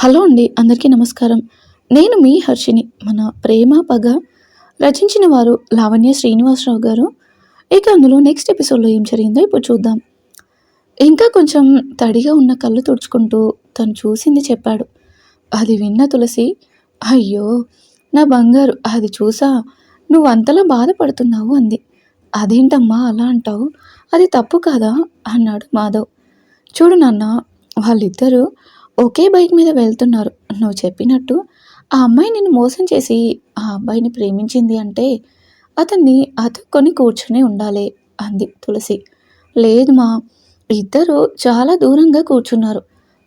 Hello అండి అందరికీ నమస్కారం. నేను మీ హర్షిని మన ప్రేమ పగ రచించిన వారు లావణ్య శ్రీనివాసరావు గారు. ఇక అందులో నెక్స్ట్ ఎపిసోడ్లో ఏం జరిగిందో ఇప్పుడు చూద్దాం. ఇంకా కొంచెం తడిగా ఉన్న కళ్ళు తుడుచుకుంటూ తను చూసింది చెప్పాడు. అది విన్న తులసి అయ్యో నా బంగారు అది చూసా. నువ్వు అంతలా బాధపడుతున్నావు అంది. అదేంటమ్మా అలా అంటావు? అది తప్పు కాదా? అన్నాడు మాధవ్. చూడు నాన్న వాళ్ళిద్దరూ ఒకే బైక్ మీద వెళ్తున్నారు. నువ్వు చెప్పినట్టు ఆ అమ్మాయి నిన్ను మోసం చేసి ఆ అబ్బాయిని ప్రేమించింది అంటే అతన్ని అతుక్కొని కూర్చుని ఉండాలి అంది తులసి. లేదు మా ఇద్దరు చాలా దూరంగా కూర్చున్నారు.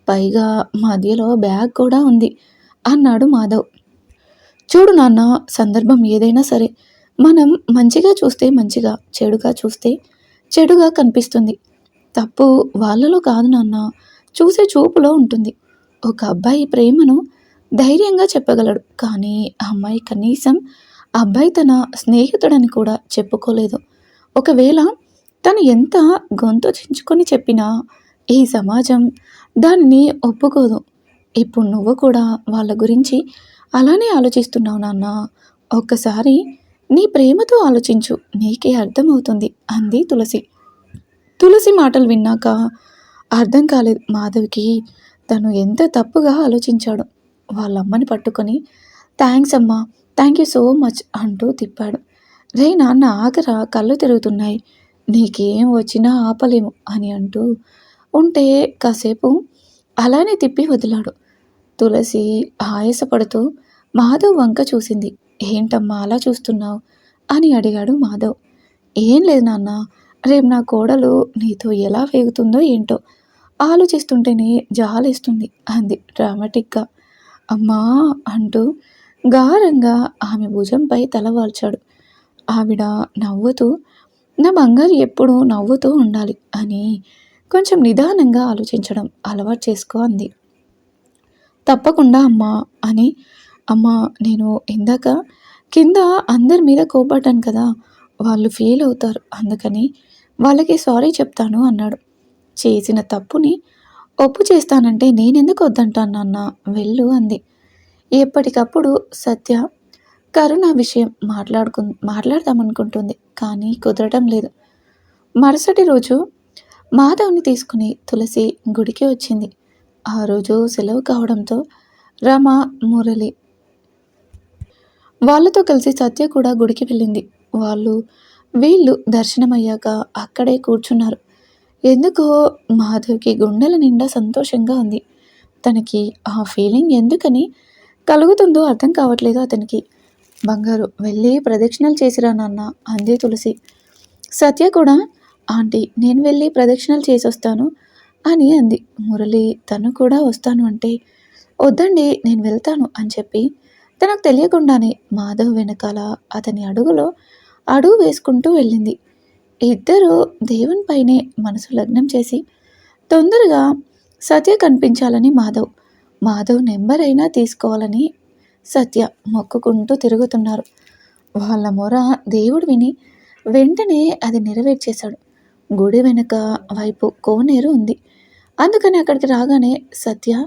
పైగా మధ్యలో బ్యాగ్ కూడా ఉంది అన్నాడు మాధవ్. చూడు నాన్న సందర్భం ఏదైనా సరే. మనం మంచిగా చూస్తే మంచిగా చెడుగా చూస్తే చెడుగా కనిపిస్తుంది. తప్పు వాళ్ళలో కాదు నాన్న. చూసే చూపులో ఉంటుంది. ఒక అబ్బాయి ప్రేమను ధైర్యంగా చెప్పగలడు. కానీ ఆ అమ్మాయి కనీసం అబ్బాయి తన స్నేహితుడని కూడా చెప్పుకోలేదు. ఒకవేళ తను ఎంత గొంతు చించుకొని చెప్పినా ఈ సమాజం దానిని ఒప్పుకోదు. ఇప్పుడు నువ్వు కూడా వాళ్ళ గురించి అలానే ఆలోచిస్తున్నావు నాన్న. ఒక్కసారి నీ ప్రేమతో ఆలోచించు. నీకే అర్థమవుతుంది అంది తులసి. తులసి మాటలు విన్నాక అర్థం కాలేదు. మాధవికి తను ఎంత తప్పుగా ఆలోచించాడు. వాళ్ళ అమ్మని పట్టుకొని థ్యాంక్స్ అమ్మా థ్యాంక్ యూ సో మచ్ అంటూ తిప్పాడు. రే నాన్న ఆగరా కళ్ళు తిరుగుతున్నాయి. నీకేం వచ్చినా ఆపలేము అని అంటూ ఉంటే కాసేపు అలానే తిప్పి వదిలాడు. తులసి ఆయాసపడుతూ మాధవ్ వంక చూసింది. ఏంటమ్మా అలా చూస్తున్నావు? అని అడిగాడు మాధవ్. ఏం లేదు నాన్న. రేపు నా కోడలు నీతో ఎలా వేగుతుందో ఏంటో. ఆలోచిస్తుంటేనే జాలేస్తుంది. అంది డ్రామాటిక్గా. అమ్మా అంటూ గారంగా ఆమె భుజంపై తలవాల్చాడు ఆవిడ నవ్వుతూ నా బంగారు ఎప్పుడూ నవ్వుతూ ఉండాలి అని కొంచెం నిదానంగా ఆలోచించడం అలవాటు చేసుకో అంది. తప్పకుండా అమ్మా అని అమ్మా నేను ఇందాక కింద అందరి మీద కోపడ్డాను కదా వాళ్ళు ఫీల్ అవుతారు అందుకని వాళ్ళకి సారీ చెప్తాను అన్నాడు. చేసిన తప్పుని ఒప్పు చేస్తానంటే నేనెందుకు వద్దంటాను నాన్న? వెళ్ళు అంది. ఎప్పటికప్పుడు సత్య కరుణ విషయం మాట్లాడుకు మాట్లాడదామనుకుంటుంది కానీ కుదరడం లేదు. మరుసటి రోజు మాధవ్ని తీసుకుని తులసి గుడికి వచ్చింది. ఆ రోజు సెలవు కావడంతో రమ మురళి వాళ్ళతో కలిసి సత్య కూడా గుడికి వెళ్ళింది. వాళ్ళు వీళ్ళు దర్శనమయ్యాక అక్కడే కూర్చున్నారు. ఎందుకో మాధవ్కి గుండెల నిండా సంతోషంగా ఉంది. తనకి ఆ ఫీలింగ్ ఎందుకని కలుగుతుందో అర్థం కావట్లేదు అతనికి. బంగారు వెళ్ళి ప్రదక్షిణలు చేసిరా నాన్న అంది తులసి. సత్య కూడా ఆంటీ నేను వెళ్ళి ప్రదక్షిణలు చేసి వస్తాను అని అంది. మురళి తను కూడా వస్తాను అంటే వద్దండి నేను వెళ్తాను అని చెప్పి తనకు తెలియకుండానే మాధవ్ వెనకాల అతని అడుగులో అడుగు వేసుకుంటూ వెళ్ళింది. ఇద్దరు దేవునిపైనే మనసు లగ్నం చేసి తొందరగా సత్య కనిపించాలని మాధవ్. మాధవ్ నెంబర్ అయినా తీసుకోవాలని సత్య మొక్కుకుంటూ తిరుగుతున్నారు. వాళ్ళ మొర దేవుడు విని వెంటనే అది నెరవేర్చేశాడు. గుడి వెనుక వైపు కోనేరు ఉంది. అందుకని అక్కడికి రాగానే సత్య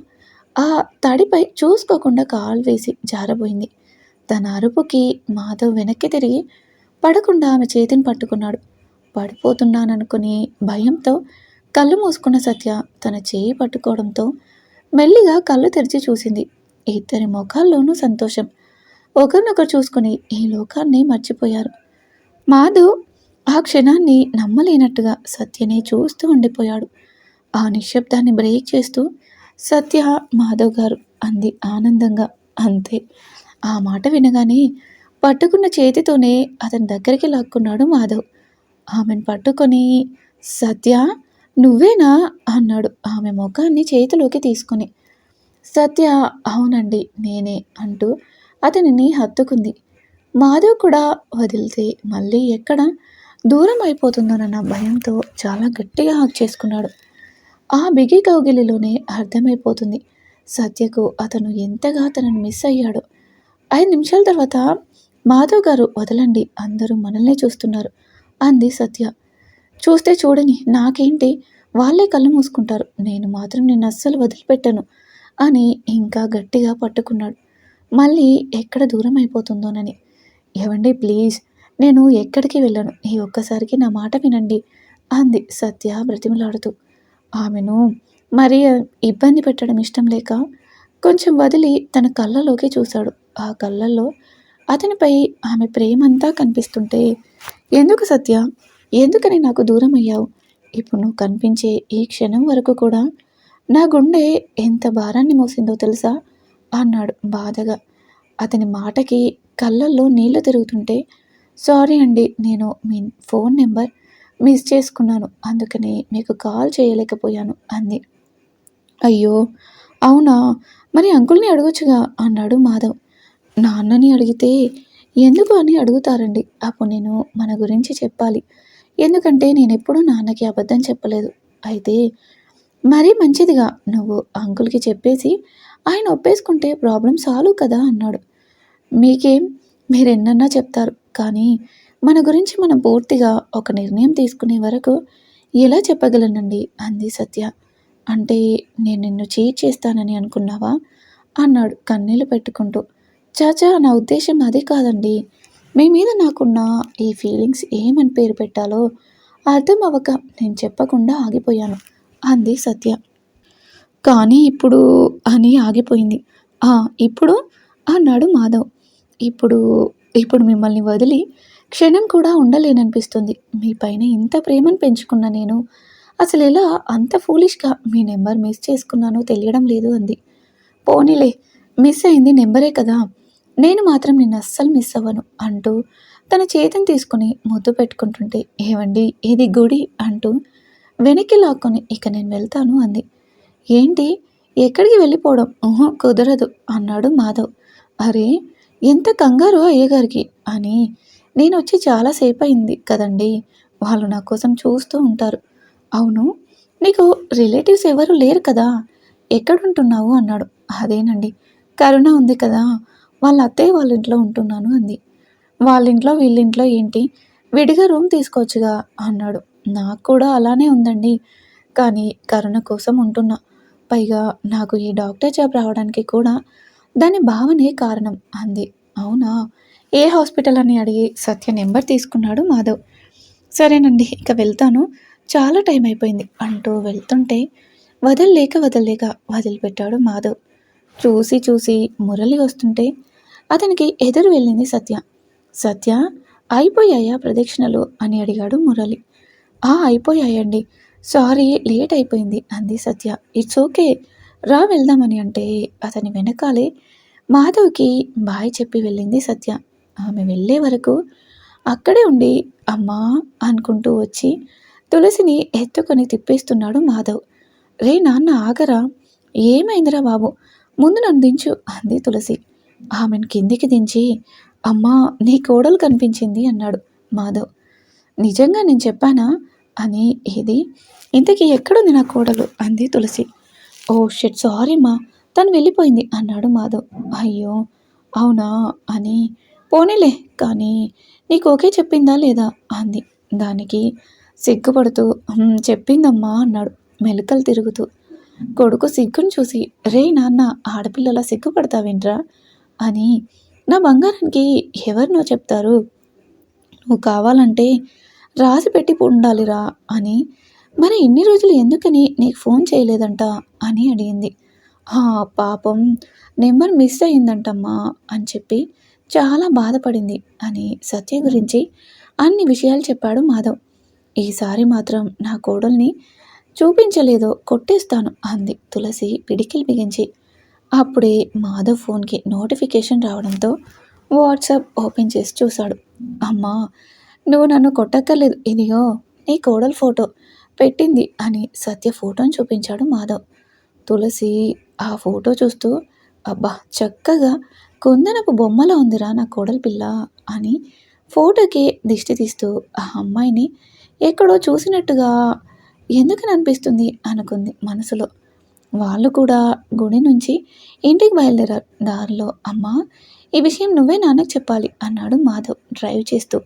ఆ తడిపై చూసుకోకుండా కాలు వేసి జారబోయింది. తన అరుపుకి మాధవ్ వెనక్కి తిరిగి పడకుండా ఆమె చేతిని పట్టుకున్నాడు. పడిపోతున్నాననుకుని భయంతో కళ్ళు మూసుకున్న సత్య తన చేయి పట్టుకోవడంతో మెల్లిగా కళ్ళు తెరిచి చూసింది. ఇద్దరి ముఖాల్లోనూ సంతోషం. ఒకరినొకరు చూసుకుని ఈ లోకాన్ని మర్చిపోయారు. మాధవ్ ఆ క్షణాన్ని నమ్మలేనట్టుగా సత్యనే చూస్తూ ఉండిపోయాడు. ఆ నిశ్శబ్దాన్ని బ్రేక్ చేస్తూ సత్య మాధవ్ గారు అంది ఆనందంగా. అంతే. ఆ మాట వినగానే పట్టుకున్న చేతితోనే అతని దగ్గరికి లాక్కున్నాడు మాధవ్. ఆమెను పట్టుకొని సత్య నువ్వేనా? అన్నాడు ఆమె ముఖాన్ని చేతిలోకి తీసుకొని. సత్య అవునండి నేనే అంటూ అతనిని హత్తుకుంది. మాధవ్ కూడా వదిలితే మళ్ళీ ఎక్కడ? దూరం అయిపోతుందోనన్న భయంతో చాలా గట్టిగా హక్ చేసుకున్నాడు. ఆ బిగి కౌగిలిలోనే అర్థమైపోతుంది సత్యకు అతను ఎంతగా తనను మిస్ అయ్యాడో. ఐదు నిమిషాల తర్వాత మాధవ్ గారు వదలండి అందరూ మనల్నే చూస్తున్నారు. అంది సత్య. చూస్తే చూడని నాకేంటి? వాళ్ళే కళ్ళు మూసుకుంటారు. నేను మాత్రం నిన్ను అస్సలు వదిలిపెట్టను అని ఇంకా గట్టిగా పట్టుకున్నాడు. మళ్ళీ ఎక్కడ దూరం అయిపోతుందోనని. ఏవండి ప్లీజ్ నేను ఎక్కడికి వెళ్ళను? ఈ ఒక్కసారికి నా మాట వినండి అంది సత్య బ్రతిమలాడుతూ. ఆమెను మరి ఇబ్బంది పెట్టడం ఇష్టం లేక కొంచెం వదిలి తన కళ్ళలోకి చూశాడు. ఆ కళ్ళల్లో అతనిపై ఆమె ప్రేమంతా కనిపిస్తుంటే ఎందుకు సత్య? ఎందుకని నాకు దూరం అయ్యావు ఇప్పుడు నువ్వు కనిపించే ఈ క్షణం వరకు కూడా నా గుండె ఎంత భారాన్ని మోసిందో తెలుసా? అన్నాడు బాధగా. అతని మాటకి కళ్ళల్లో నీళ్ళు తిరుగుతుంటే సారీ అండి నేను మీ ఫోన్ నెంబర్ మిస్ చేసుకున్నాను అందుకని మీకు కాల్ చేయలేకపోయాను అంది. అయ్యో అవునా? మరి అంకుల్ని అడగొచ్చుగా అన్నాడు మాధవ్. నాన్నని అడిగితే ఎందుకు అని అడుగుతారండి. అప్పుడు నేను మన గురించి చెప్పాలి. ఎందుకంటే నేను ఎప్పుడూ నాన్నకి అబద్ధం చెప్పలేదు. అయితే మరీ మంచిదిగా నువ్వు అంకుల్కి చెప్పేసి ఆయన ఒప్పేసుకుంటే ప్రాబ్లం సాల్వ్ కదా అన్నాడు. మీకేం? మీరెన్నన్నా చెప్తారు. కానీ మన గురించి మనం పూర్తిగా ఒక నిర్ణయం తీసుకునే వరకు ఎలా చెప్పగలనండి? అంది సత్య. అంటే నేను నిన్ను చీట్ చేస్తానని అనుకున్నావా? అన్నాడు కన్నీళ్ళు పెట్టుకుంటూ. చాచా నా ఉద్దేశం అది కాదండి. మీ మీద నాకున్న ఈ ఫీలింగ్స్ ఏమని పేరు పెట్టాలో అర్థం అవ్వక నేను చెప్పకుండా ఆగిపోయాను. అంది సత్య. కానీ ఇప్పుడు అని ఆగిపోయింది. ఆ ఇప్పుడు? అన్నాడు మాధవ్. ఇప్పుడు ఇప్పుడు మిమ్మల్ని వదిలి క్షణం కూడా ఉండలేననిపిస్తుంది. మీ పైన ఇంత ప్రేమను పెంచుకున్న నేను అసలు ఎలా అంత ఫూలిష్గా మీ నెంబర్ మిస్ చేసుకున్నానో తెలియడం లేదు అంది. పోనీలే మిస్ అయింది నెంబరే కదా. నేను మాత్రం నిన్ను అస్సలు మిస్ అవ్వను అంటూ తన చేతిని తీసుకుని ముద్దు పెట్టుకుంటుంటే ఏవండి ఇది గుడి? అంటూ వెనక్కి లాక్కొని ఇక నేను వెళ్తాను అంది. ఏంటి? ఎక్కడికి వెళ్ళిపోవడం? ఊహో కుదరదు అన్నాడు మాధవ్. అరే ఎంత కంగారు అయ్యగారికి? అని. నేను వచ్చి చాలాసేపు అయింది కదండి వాళ్ళు నా కోసం చూస్తూ ఉంటారు. అవును నీకు రిలేటివ్స్ ఎవరు లేరు కదా ఎక్కడుంటున్నావు? అన్నాడు. అదేనండి కరుణ ఉంది కదా వాళ్ళ అత్తయ్య వాళ్ళ ఇంట్లో ఉంటున్నాను అంది. వాళ్ళ ఇంట్లో వీళ్ళింట్లో ఏంటి? విడిగా రూమ్ తీసుకోవచ్చుగా అన్నాడు. నాకు కూడా అలానే ఉందండి. కానీ కరుణ కోసం ఉంటున్నా. పైగా నాకు ఈ డాక్టర్ జాబ్ రావడానికి కూడా దాని భావనే కారణం అంది. అవునా? ఏ హాస్పిటల్? అని అడిగి సత్య నెంబర్ తీసుకున్నాడు మాధవ్. సరేనండి ఇక వెళ్తాను. చాలా టైం అయిపోయింది అంటూ వెళ్తుంటే వదలలేక వదలలేక వదిలిపెట్టాడు మాధవ్. చూసి చూసి మురళి వస్తుంటే అతనికి ఎదురు వెళ్ళింది సత్య. సత్య అయిపోయాయా ప్రదక్షిణలు? అని అడిగాడు మురళి. ఆ అయిపోయాయండి. సారీ లేట్ అయిపోయింది అంది సత్య. ఇట్స్ ఓకే రా వెళ్దామని అంటే అతని వెనకాలే మాధవ్కి బాయ్ చెప్పి వెళ్ళింది సత్య. ఆమె వెళ్ళే వరకు అక్కడే ఉండి అమ్మా అనుకుంటూ వచ్చి తులసిని ఎత్తుకొని తిప్పేస్తున్నాడు మాధవ్. రే నాన్న ఆగరా. ఏమైందిరా బాబు? ముందు నన్ను దించు అంది తులసి. ఆమెను కిందికి దించి అమ్మా నీ కోడలు కనిపించింది అన్నాడు మాధవ్. నిజంగా నేను చెప్పానా? అని ఏది ఇంతకీ ఎక్కడుంది నా కోడలు? అంది తులసి. ఓ షెట్ సారీ మా తను వెళ్ళిపోయింది అన్నాడు మాధవ్. అయ్యో అవునా? అని పోనీలే కానీ నీకు ఓకే చెప్పిందా లేదా? అంది. దానికి సిగ్గుపడుతూ చెప్పిందమ్మా అన్నాడు మెలకలు తిరుగుతూ. కొడుకు సిగ్గును చూసి రే నాన్న ఆడపిల్లలా సిగ్గుపడతావేంట్రా? అని నా బంగారానికి ఎవరినో చెప్తారు. నువ్వు కావాలంటే రాసి పెట్టి ఉండాలిరా అని. మరి ఇన్ని రోజులు ఎందుకని నీకు ఫోన్ చేయలేదంట అని అడిగింది. పాపం నెంబర్ మిస్ అయిందంటమ్మా అని చెప్పి చాలా బాధపడింది అని సత్య గురించి అన్ని విషయాలు చెప్పాడు మాధవ్. ఈసారి మాత్రం నా కోడల్ని చూపించలేదో కొట్టేస్తాను అంది తులసి పిడికిలు బిగించి. అప్పుడే మాధవ్ ఫోన్కి నోటిఫికేషన్ రావడంతో వాట్సాప్ ఓపెన్ చేసి చూశాడు. అమ్మా నువ్వు నన్ను కొట్టక్కర్లేదు. ఇదిగో నీ కోడల ఫోటో పెట్టింది అని సత్య ఫోటోని చూపించాడు మాధవ్. తులసి ఆ ఫోటో చూస్తూ అబ్బా చక్కగా కుందనపు బొమ్మలా ఉందిరా నా కోడలి పిల్ల అని ఫోటోకి దిష్టి తీస్తూ ఆ అమ్మాయిని ఎక్కడో చూసినట్టుగా ఎందుకని అనిపిస్తుంది అనుకుంది మనసులో. వాళ్ళు కూడా గుడి నుంచి ఇంటికి బయలుదేరారు. దారిలో అమ్మ ఈ విషయం నువ్వే నాన్నకు చెప్పాలి అన్నాడు మాధవ్ డ్రైవ్ చేస్తూ.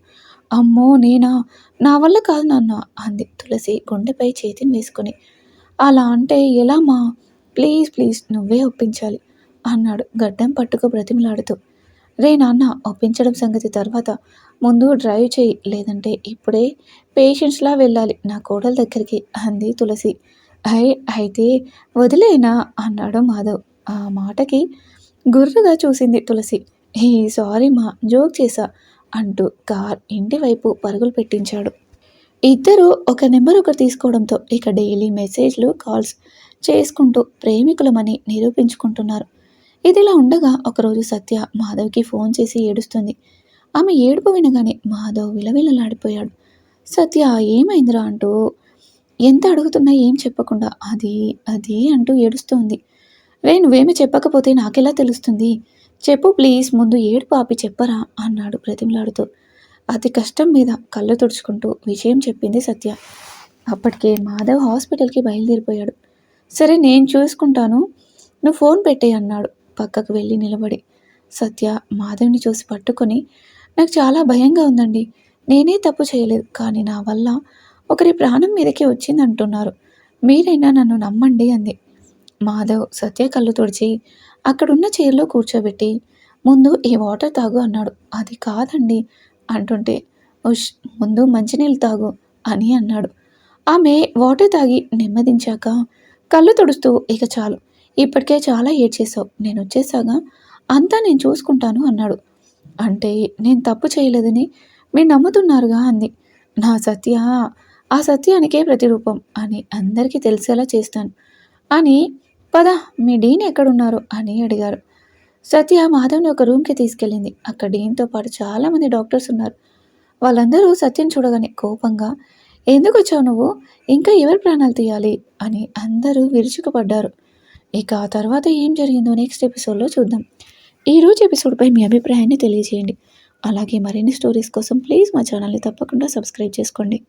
అమ్మో నేనా? నా వల్ల కాదు నాన్న అంది తులసి గుండెపై చేతిని వేసుకుని. అలా అంటే ఎలా మా? ప్లీజ్ ప్లీజ్ నువ్వే ఒప్పించాలి అన్నాడు గడ్డం పట్టుకు బ్రతిమలాడుతూ. రే నాన్న ఒప్పించడం సంగతి తర్వాత. ముందు డ్రైవ్ చేయి లేదంటే ఇప్పుడే పేషెంట్స్లా వెళ్ళాలి నా కోడల దగ్గరికి అంది తులసి. హై అయితే వదిలేనా? అన్నాడు మాధవ్. ఆ మాటకి గుర్రుగా చూసింది తులసి. ఈ సారీ మా జోక్ చేశా అంటూ కార్ ఇంటి వైపు పరుగులు పెట్టించాడు. ఇద్దరు ఒక నెంబర్ ఒకరు తీసుకోవడంతో ఇక డైలీ మెసేజ్లు కాల్స్ చేసుకుంటూ ప్రేమికులమని నిరూపించుకుంటున్నారు. ఇదిలా ఉండగా ఒకరోజు సత్య మాధవ్కి ఫోన్ చేసి ఏడుస్తుంది. ఆమె ఏడుపు వినగానే మాధవ్ విలవిలలాడిపోయాడు. సత్య ఏమైందిరా అంటూ ఎంత అడుగుతున్నా ఏం చెప్పకుండా అది అది అంటూ ఏడుస్తోంది. రే నువ్వేమి చెప్పకపోతే నాకెలా తెలుస్తుంది? చెప్పు ప్లీజ్ ముందు ఏడుపు ఆపి చెప్పరా? అన్నాడు ప్రతిమలాడుతూ. అతి కష్టం మీద కళ్ళు తుడుచుకుంటూ విషయం చెప్పింది సత్య. అప్పటికే మాధవ్ హాస్పిటల్కి బయలుదేరిపోయాడు. సరే నేను చూసుకుంటాను. నువ్వు ఫోన్ పెట్టే అన్నాడు. పక్కకు వెళ్ళి నిలబడి. సత్య మాధవ్ని చూసి పట్టుకొని నాకు చాలా భయంగా ఉందండి. నేనే తప్పు చేయలేదు. కానీ నా వల్ల ఒకరి ప్రాణం మీదకి వచ్చింది అంటున్నారు మీరైనా నన్ను నమ్మండి అంది. మాధవ్ సత్య కళ్ళు తుడిచి అక్కడున్న చైర్లో కూర్చోబెట్టి ముందు ఈ వాటర్ తాగు అన్నాడు. అది కాదండి అంటుంటే ఉష్ ముందు మంచినీళ్ళు తాగు అని అన్నాడు. ఆమె వాటర్ తాగి నెమ్మదించాక కళ్ళు తుడుస్తూ ఇక చాలు. ఇప్పటికే చాలా ఏడ్చేసావు నేను వచ్చేసాగా అంతా నేను చూసుకుంటాను అన్నాడు. అంటే నేను తప్పు చేయలేదని మీరు నమ్ముతున్నారుగా అంది. నా సత్య ఆ సత్యానికే ప్రతిరూపం అని అందరికీ తెలిసేలా చేస్తాను. అని పద మీ డీన్ ఎక్కడున్నారు? అని అడిగారు. సత్య మాధవ్ని ఒక రూమ్కి తీసుకెళ్ళింది. అక్కడ డీన్తో పాటు చాలామంది డాక్టర్స్ ఉన్నారు. వాళ్ళందరూ సత్యం చూడగానే కోపంగా ఎందుకు వచ్చావు నువ్వు? ఇంకా ఎవరి ప్రాణాలు తీయాలి? అని అందరూ విరుచుకుపడ్డారు. ఇక ఆ తర్వాత ఏం జరిగిందో నెక్స్ట్ ఎపిసోడ్లో చూద్దాం. ఈరోజు ఎపిసోడ్పై మీ అభిప్రాయాన్ని తెలియజేయండి. అలాగే మరిన్ని స్టోరీస్ కోసం ప్లీజ్ మా ఛానల్ని తప్పకుండా సబ్స్క్రైబ్ చేసుకోండి.